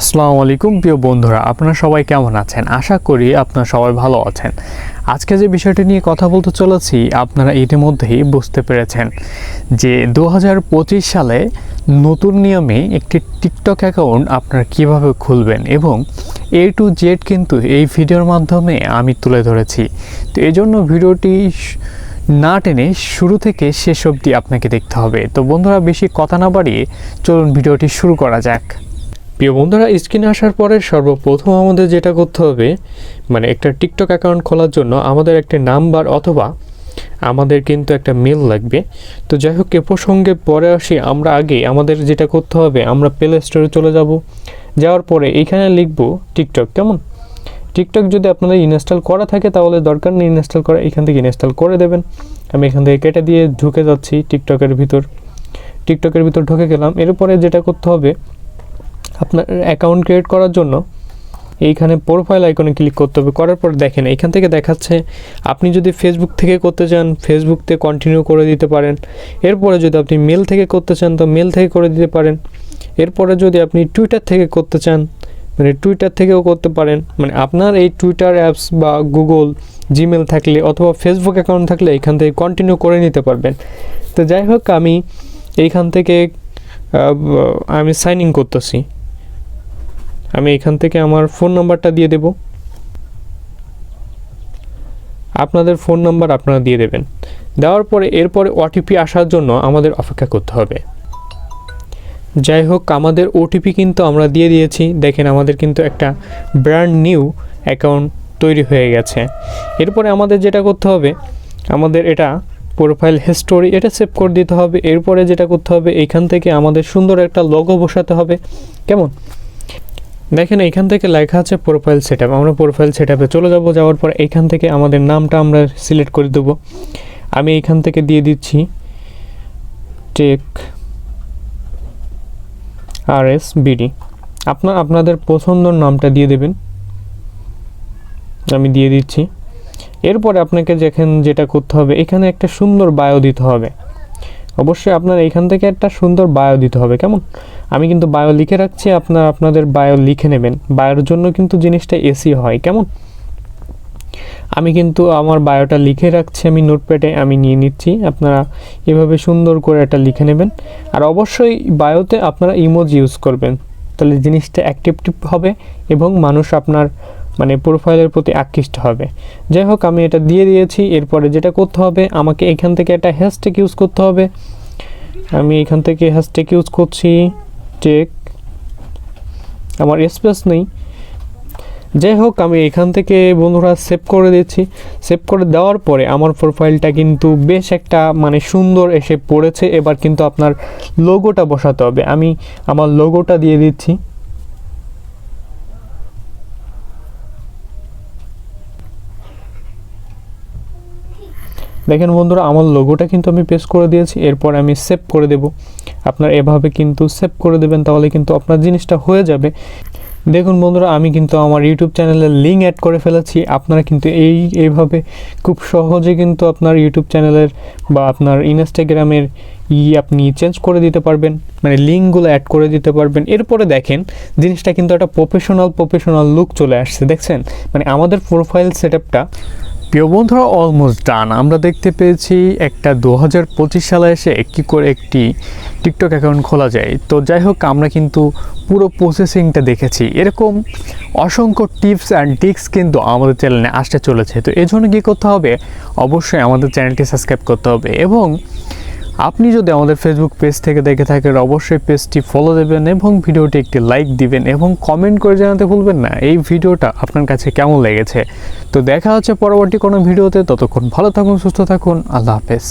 আসসালামু আলাইকুম, প্রিয় বন্ধুরা, আপনারা সবাই কেমন আছেন? আশা করি আপনারা সবাই ভালো আছেন। আজকে যে বিষয়টি নিয়ে কথা বলতে চলেছি, আপনারা ইতিমধ্যেই বুঝতে পেরেছেন যে দু হাজার পঁচিশ সালে নতুন নিয়মে একটি টিকটক অ্যাকাউন্ট আপনারা কীভাবে খুলবেন এবং এ টু জেড কিন্তু এই ভিডিওর মাধ্যমে আমি তুলে ধরেছি। তো এই জন্য ভিডিওটি না টেনে শুরু থেকে শেষ অবধি আপনাকে দেখতে হবে। তো বন্ধুরা, বেশি কথা না বাড়িয়ে চলুন ভিডিওটি শুরু করা যাক। প্রিয় বন্ধুরা, স্ক্রিনে আসার পরে সর্বপ্রথম আমাদের যেটা করতে হবে মানে একটা টিকটক অ্যাকাউন্ট খোলার জন্য আমাদের একটা নাম্বার অথবা আমাদের কিন্তু একটা মেল লাগবে। তো যাই হোক, এ প্রসঙ্গে পরে আসি, আমরা আগে আমাদের যেটা করতে হবে, আমরা প্লে স্টোরে চলে যাব। যাওয়ার পরে এইখানে লিখব টিকটক, কেমন? টিকটক যদি আপনাদের ইনস্টল করা থাকে, তাহলে দরকার নেই ইনস্টল করা, এখান থেকে ইনস্টল করে দেবেন। আমি এখান থেকে কেটে দিয়ে ঢুকে যাচ্ছি টিকটকের ভিতর। টিকটকের ভিতর ঢুকে গেলাম। এরপরে যেটা করতে হবে আপনার অ্যাকাউন্ট ক্রিয়েট করার জন্য এইখানে প্রোফাইল আইকনে ক্লিক করতে হবে। করার পর দেখেন, এখান থেকে দেখাচ্ছে আপনি যদি ফেসবুক থেকে করতে চান ফেসবুকতে কন্টিনিউ করে দিতে পারেন। এরপরে যদি আপনি মেল থেকে করতে চান, তো মেল থেকে করে দিতে পারেন। এরপরে যদি আপনি টুইটার থেকে করতে চান মানে টুইটার থেকেও করতে পারেন। মানে আপনার এই টুইটার অ্যাপস বা গুগল জিমেল থাকলে অথবা ফেসবুক অ্যাকাউন্ট থাকলে এখান থেকে কন্টিনিউ করে নিতে পারবেন। তো যাই হোক, আমি এইখান থেকে আমি সাইন ইন করতেছি। আমি এখান থেকে আমার ফোন নাম্বারটা দিয়ে দেব। আপনাদের ফোন নাম্বার আপনারা দিয়ে দেবেন। দেওয়ার পরে এরপরে ওটিপি আসার জন্য আমাদের অপেক্ষা করতে হবে। যাই হোক, আমাদের ওটিপি কিন্তু আমরা দিয়ে দিয়েছি। দেখেন আমাদের কিন্তু একটা ব্র্যান্ড নিউ অ্যাকাউন্ট তৈরি হয়ে গেছে। এরপরে আমাদের যেটা করতে হবে, আমাদের এটা প্রোফাইল হিস্টোরি এটা সেভ করে দিতে হবে। এরপরে যেটা করতে হবে এইখান থেকে আমাদের সুন্দর একটা লগো বসাতে হবে। কেমন? দেখেন এখান থেকে লেখা আছে প্রোফাইল সেট আমরা প্রোফাইল সেট চলে যাব, যাওয়ার পর এখান থেকে আমাদের নামটা আমরা সিলেক্ট করে দেবো। আমি এইখান থেকে দিয়ে দিচ্ছি টেক আর এস বিডি আপনার আপনাদের পছন্দর নামটা দিয়ে দেবেন। আমি দিয়ে দিচ্ছি। এরপরে আপনাকে যেখানে, যেটা করতে হবে, এখানে একটা সুন্দর বায়ো দিতে হবে। অবশ্যই আপনার এখান থেকে একটা সুন্দর বায়ো দিতে হবে, কেমন? আমি কিন্তু বায়ো লিখে রাখছি, আপনার আপনাদের বায়ো লিখে নেবেন। বায়োর জন্য কিন্তু জিনিসটা এসি হয়, কেমন? আমি কিন্তু আমার বায়োটা লিখে রাখছি, আমি নোটপ্যাডে আমি নিয়ে নিচ্ছি, আপনারা এভাবে সুন্দর করে এটা লিখে নেবেন। আর অবশ্যই বায়োতে আপনারা ইমোজ ইউজ করবেন। তাহলে জিনিসটা অ্যাক্টিভটিভ হবে এবং মানুষ আপনার মানে প্রোফাইলের প্রতি আকৃষ্ট হবে। যাই হোক, আমি এটা দিয়ে দিয়েছি, এরপরে যেটা করতে হবে, আমাকে এখান থেকে একটা হ্যাশট্যাগ ইউজ করতে হবে। আমি এখান থেকে হ্যাশট্যাগ ইউজ করছি টেক আমার স্পেস নেই। যাই হোক, আমি এখান থেকে বন্ধুরা সেভ করে দিচ্ছি। সেভ করে দেওয়ার পরে আমার প্রোফাইলটা কিন্তু বেশ একটা মানে সুন্দর এসে পড়েছে। এবার কিন্তু আপনার লোগোটা বসাতে হবে। আমি আমার লোগোটা দিয়ে দিচ্ছি। দেখেন বন্ধুরা, আমার লোগোটা কিন্তু আমি পেস্ট করে দিয়েছি, এরপর আমি সেভ করে দেব। আপনার এভাবে কিন্তু সেভ করে দেবেন, তাহলে কিন্তু আপনার জিনিসটা হয়ে যাবে। দেখুন বন্ধুরা, আমি কিন্তু আমার ইউটিউব চ্যানেলের লিঙ্ক অ্যাড করে ফেলেছি, আপনারা কিন্তু এই এইভাবে খুব সহজে কিন্তু আপনার ইউটিউব চ্যানেলের বা আপনার ইনস্টাগ্রামের ই আপনি চেঞ্জ করে দিতে পারবেন মানে লিঙ্কগুলো অ্যাড করে দিতে পারবেন। এরপরে দেখেন, জিনিসটা কিন্তু একটা প্রফেশনাল প্রফেশনাল লুক চলে আসছে, দেখছেন? মানে আমাদের প্রোফাইল সেট প্রিয় বন্ধুরা অলমোস্ট ডান আমরা দেখতে পেয়েছি একটা দু হাজার পঁচিশ সালে এসে একটি করে একটি টিকটক অ্যাকাউন্ট খোলা যায়। তো যাই হোক, আমরা কিন্তু পুরো প্রসেসিংটা দেখেছি। এরকম অসংখ্য টিপস অ্যান্ড ট্রিক্স কিন্তু আমাদের চ্যানেলে আসতে চলেছে। তো এই জন্য কী করতে হবে? অবশ্যই আমাদের চ্যানেলটি সাবস্ক্রাইব করতে হবে এবং আপনি যদি আমাদের ফেসবুক পেজ থেকে দেখে থাকেন, অবশ্যই পেজটি ফলো দেবেন এবং ভিডিওটি একটি লাইক দিবেন এবং কমেন্ট করে জানাতে ভুলবেন না। এই ভিডিওটা আপনার কাছে কেমন লেগেছে? তো দেখা হচ্ছে পরবর্তী কোনো ভিডিওতে। ততক্ষণ ভালো থাকুন, সুস্থ থাকুন। আল্লাহ হাফেজ।